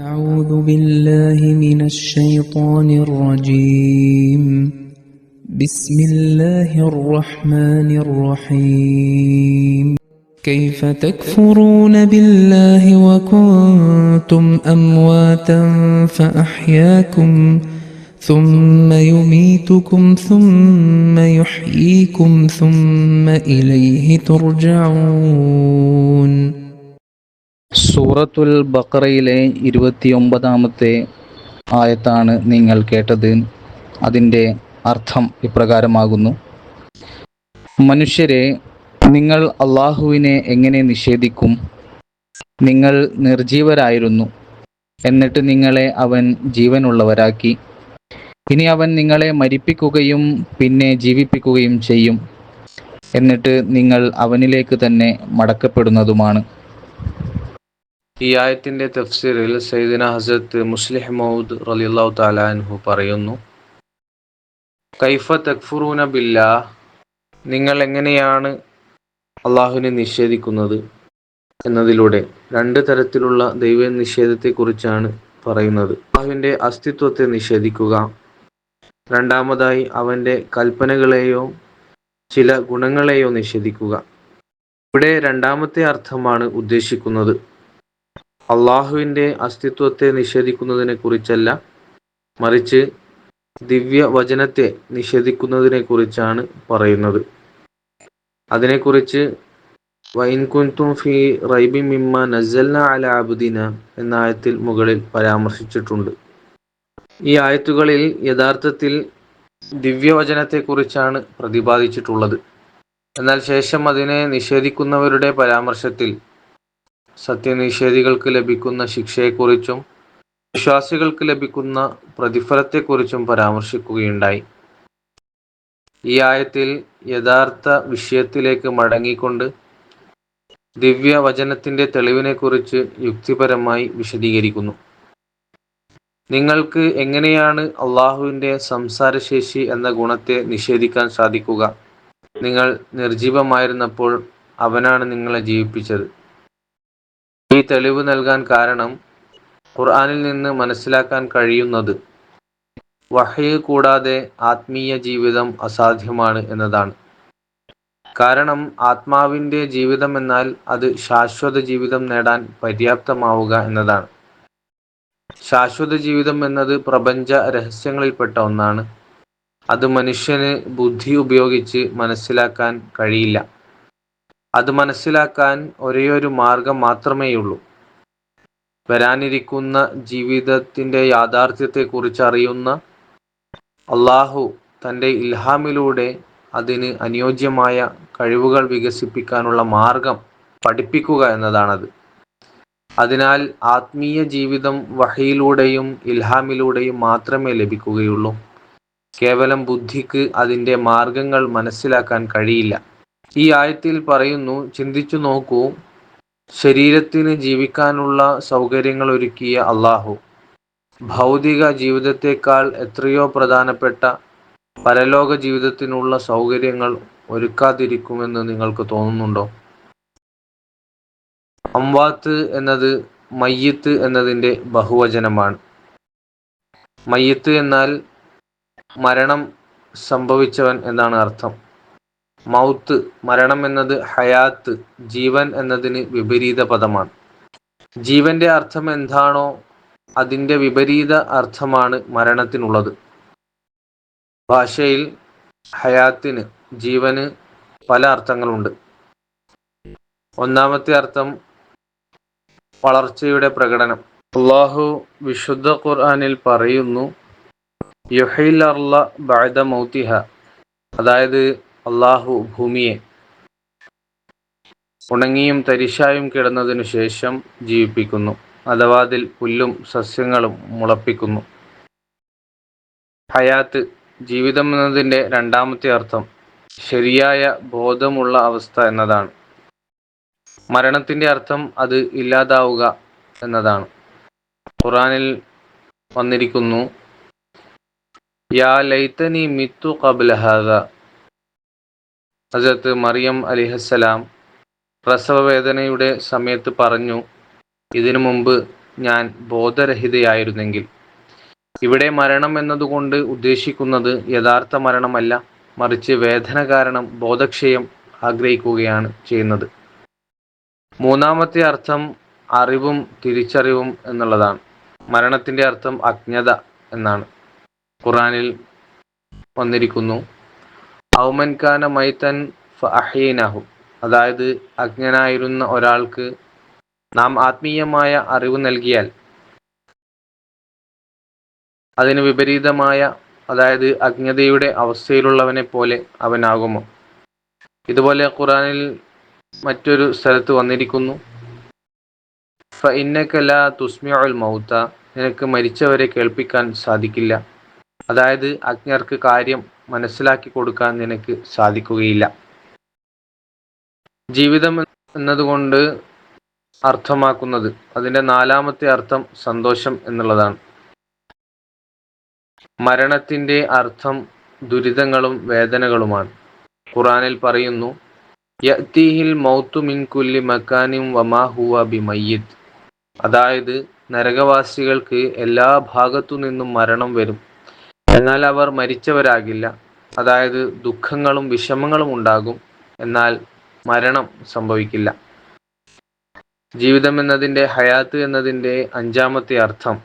أعوذ بالله من الشيطان الرجيم. بسم الله الرحمن الرحيم. كيف تكفرون بالله وكنتم أمواتا فأحياكم ثم يميتكم ثم يحييكم ثم إليه ترجعون. സൂറത്തുൽ ബക്കറയിലെ ഇരുപത്തിയൊമ്പതാമത്തെ ആയത്താണ് നിങ്ങൾ കേട്ടത്. അതിന്റെ അർത്ഥം ഇപ്രകാരമാകുന്നു. മനുഷ്യരെ നിങ്ങൾ അള്ളാഹുവിനെ എങ്ങനെ നിഷേധിക്കും? നിങ്ങൾ നിർജീവരായിരുന്നു. എന്നിട്ട് നിങ്ങളെ അവൻ ജീവനുള്ളവരാക്കി. ഇനി അവൻ നിങ്ങളെ മരിപ്പിക്കുകയും പിന്നെ ജീവിപ്പിക്കുകയും ചെയ്യും. എന്നിട്ട് നിങ്ങൾ അവനിലേക്ക് തന്നെ മടക്കപ്പെടുന്നതുമാണ്. ഈ ആയത്തിന്റെ തഫ്സീറിൽ സൈദിന ഹസരത്ത് മുസ്ലിഹ് മൗദ് റളിയല്ലാഹു താലാൻഹു പറയുന്നു കൈഫ തക്ഫുറൂന ബില്ലാ നിങ്ങൾ എങ്ങനെയാണ് അള്ളാഹുവിനെ നിഷേധിക്കുന്നത് എന്നതിലൂടെ രണ്ട് തരത്തിലുള്ള ദൈവ നിഷേധത്തെക്കുറിച്ചാണ് പറയുന്നത്. അള്ളാഹുവിന്റെ അസ്തിത്വത്തെ നിഷേധിക്കുക രണ്ടാമതായി അവന്റെ കൽപ്പനകളെയോ ചില ഗുണങ്ങളെയോ നിഷേധിക്കുക. ഇവിടെ രണ്ടാമത്തെ അർത്ഥമാണ് ഉദ്ദേശിക്കുന്നത്. അള്ളാഹുവിന്റെ അസ്തിത്വത്തെ നിഷേധിക്കുന്നതിനെ കുറിച്ചല്ല മറിച്ച് ദിവ്യ വചനത്തെ നിഷേധിക്കുന്നതിനെ കുറിച്ചാണ് പറയുന്നത്. അതിനെക്കുറിച്ച് വൈൻകുന്തും ഫി റൈബി എന്ന ആയത്തിൽ മുകളിൽ പരാമർശിച്ചിട്ടുണ്ട്. ഈ ആയത്തുകളിൽ യഥാർത്ഥത്തിൽ ദിവ്യവചനത്തെക്കുറിച്ചാണ് പ്രതിപാദിച്ചിട്ടുള്ളത്. എന്നാൽ ശേഷം അതിനെ നിഷേധിക്കുന്നവരുടെ പരാമർശത്തിൽ സത്യനിഷേധികൾക്ക് ലഭിക്കുന്ന ശിക്ഷയെക്കുറിച്ചും വിശ്വാസികൾക്ക് ലഭിക്കുന്ന പ്രതിഫലത്തെക്കുറിച്ചും പരാമർശിക്കുകയുണ്ടായി. ഈ ആയത്തിൽ യഥാർത്ഥ വിഷയത്തിലേക്ക് മടങ്ങിക്കൊണ്ട് ദിവ്യവചനത്തിന്റെ തെളിവിനെക്കുറിച്ച് യുക്തിപരമായി വിശദീകരിക്കുന്നു. നിങ്ങൾക്ക് എങ്ങനെയാണ് അള്ളാഹുവിന്റെ സംസാരശേഷി എന്ന ഗുണത്തെ നിഷേധിക്കാൻ സാധിക്കുക? നിങ്ങൾ നിർജീവമായിരുന്നപ്പോൾ അവനാണ് നിങ്ങളെ ജീവിപ്പിച്ചത്. ഈ തെളിവ് നൽകാൻ കാരണം ഖുർആനിൽ നിന്ന് മനസ്സിലാക്കാൻ കഴിയുന്നത് വഹയ് കൂടാതെ ആത്മീയ ജീവിതം അസാധ്യമാണ് എന്നതാണ്. കാരണം ആത്മാവിന്റെ ജീവിതം എന്നാൽ അത് ശാശ്വത ജീവിതം നേടാൻ പര്യാപ്തമാവുക എന്നതാണ്. ശാശ്വത ജീവിതം എന്നത് പ്രപഞ്ച രഹസ്യങ്ങളിൽപ്പെട്ട ഒന്നാണ്. അത് മനുഷ്യന് ബുദ്ധി ഉപയോഗിച്ച് മനസ്സിലാക്കാൻ കഴിയില്ല. അത് മനസ്സിലാക്കാൻ ഒരേയൊരു മാർഗം മാത്രമേയുള്ളൂ. വരാനിരിക്കുന്ന ജീവിതത്തിന്റെ യാഥാർത്ഥ്യത്തെക്കുറിച്ച് അറിയുന്ന അള്ളാഹു തന്റെ ഇൽഹാമിലൂടെ അതിന് അനുയോജ്യമായ കഴിവുകൾ വികസിപ്പിക്കാനുള്ള മാർഗം പഠിപ്പിക്കുക എന്നതാണത്. അതിനാൽ ആത്മീയ ജീവിതം വഹയിലൂടെയും ഇൽഹാമിലൂടെയും മാത്രമേ ലഭിക്കുകയുള്ളൂ. കേവലം ബുദ്ധിക്ക് അതിന്റെ മാർഗങ്ങൾ മനസ്സിലാക്കാൻ കഴിയില്ല. ഈ ആയത്തിൽ പറയുന്നു ചിന്തിച്ചു നോക്കൂ ശരീരത്തിന് ജീവിക്കാനുള്ള സൗകര്യങ്ങൾ ഒരുക്കിയ അള്ളാഹു ഭൗതിക ജീവിതത്തെക്കാൾ എത്രയോ പ്രധാനപ്പെട്ട പരലോക ജീവിതത്തിനുള്ള സൗകര്യങ്ങൾ ഒരുക്കാതിരിക്കുമെന്ന് നിങ്ങൾക്ക് തോന്നുന്നുണ്ടോ? അംവാത്ത് എന്നത് മയ്യത്ത് എന്നതിന്റെ ബഹുവചനമാണ്. മയ്യത്ത് എന്നാൽ മരണം സംഭവിച്ചവൻ എന്നാണ് അർത്ഥം. മൗത്ത് മരണം എന്നത് ഹയാത്ത് ജീവൻ എന്നതിന് വിപരീത പദമാണ്. ജീവന്റെ അർത്ഥം എന്താണോ അതിന്റെ വിപരീത അർത്ഥമാണ് മരണത്തിനുള്ളത്. ഭാഷയിൽ ഹയാത്തിന് ജീവന് പല അർത്ഥങ്ങളുണ്ട്. ഒന്നാമത്തെ അർത്ഥം വളർച്ചയുടെ പ്രകടനം. അള്ളാഹു വിശുദ്ധ ഖുർആനിൽ പറയുന്നു യുഹൈൽ അർല ബഅദ മൗതിഹ അതായത് അള്ളാഹു ഭൂമിയെ ഉണങ്ങിയും തരിശായും കിടന്നതിനു ശേഷം ജീവിപ്പിക്കുന്നു. അഥവാ അതിൽ പുല്ലും സസ്യങ്ങളും മുളപ്പിക്കുന്നു. ഹയാത്ത് ജീവിതം എന്നതിന്റെ രണ്ടാമത്തെ അർത്ഥം ശരിയായ ബോധമുള്ള അവസ്ഥ എന്നതാണ്. മരണത്തിന്റെ അർത്ഥം അത് ഇല്ലാതാവുക എന്നതാണ്. ഖുറാനിൽ വന്നിരിക്കുന്നു യാ ലൈത്തനി മിത്തു കബ്ലഹാദ ഹസരത്ത് മറിയം അലിഹസ്സലാം പ്രസവവേദനയുടെ സമയത്ത് പറഞ്ഞു ഇതിനു മുമ്പ് ഞാൻ ബോധരഹിതയായിരുന്നെങ്കിൽ ഇവിടെ മരണം എന്നതുകൊണ്ട് ഉദ്ദേശിക്കുന്നത് യഥാർത്ഥ മരണമല്ല മറിച്ച് വേദന കാരണം ബോധക്ഷയം ആഗ്രഹിക്കുകയാണ് ചെയ്യുന്നത്. മൂന്നാമത്തെ അർത്ഥം അറിവും തിരിച്ചറിവും എന്നുള്ളതാണ്. മരണത്തിന്റെ അർത്ഥം അജ്ഞത എന്നാണ്. ഖുറാനിൽ വന്നിരിക്കുന്നു ഔമൻകാന മൈതൻ ഫഹീനഹു അതായത് അജ്ഞനായിരുന്ന ഒരാൾക്ക് നാം ആത്മീയമായ അറിവ് നൽകിയാൽ അതിന് വിപരീതമായ അതായത് അജ്ഞതയുടെ അവസ്ഥയിലുള്ളവനെ പോലെ അവനാകുമോ? ഇതുപോലെ ഖുറാനിൽ മറ്റൊരു സ്ഥലത്ത് വന്നിരിക്കുന്നു. ഫഇന്നക്കല തുസ്മിഉൽ മൗത്ത നിനക്ക് മരിച്ചവരെ കേൾപ്പിക്കാൻ സാധിക്കില്ല. അതായത് അജ്ഞർക്ക് കാര്യം മനസ്സിലാക്കി കൊടുക്കാൻ നിനക്ക് സാധിക്കുകയില്ല. ജീവിതം എന്നതുകൊണ്ട് അർത്ഥമാക്കുന്നത് അതിന്റെ നാലാമത്തെ അർത്ഥം സന്തോഷം എന്നുള്ളതാണ്. മരണത്തിന്റെ അർത്ഥം ദുരിതങ്ങളും വേദനകളുമാണ്. ഖുറാനിൽ പറയുന്നു യഅ്തീഹിൽ മൗത്തു മിൻ കുല്ലി മക്കാനിം വമാ ഹുവ അതായത് നരകവാസികൾക്ക് എല്ലാ ഭാഗത്തു നിന്നും മരണം വരും. എന്നാൽ അവർ മരിച്ചവരാകില്ല. അതായത് ദുഃഖങ്ങളും വിഷമങ്ങളും ഉണ്ടാകും. എന്നാൽ മരണം സംഭവിക്കില്ല. ജീവിതം എന്നതിന്റെ ഹയാത്ത് എന്നതിന്റെ അഞ്ചാമത്തെ അർത്ഥം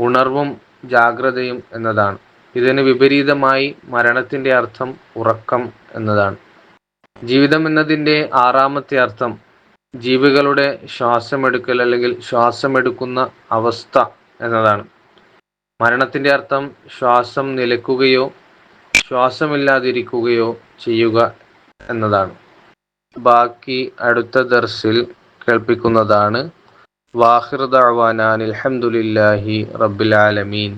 ഉണർവും ജാഗ്രതയും എന്നതാണ്. ഇതിന് വിപരീതമായി മരണത്തിന്റെ അർത്ഥം ഉറക്കം എന്നതാണ്. ജീവിതം എന്നതിന്റെ ആറാമത്തെ അർത്ഥം ജീവികളുടെ ശ്വാസമെടുക്കൽ അല്ലെങ്കിൽ ശ്വാസമെടുക്കുന്ന അവസ്ഥ എന്നതാണ്. മരണത്തിന്റെ അർത്ഥം ശ്വാസം നിലക്കുകയോ ശ്വാസമില്ലാതിരിക്കുകയോ ചെയ്യുക എന്നതാണ്. ബാക്കി അടുത്ത ദർസിൽ കേൾപ്പിക്കുന്നതാണ് വാഹിർ ദഅ്വാനാൻ അൽഹംദുലില്ലാഹി റബ്ബിൽ ആലമീൻ.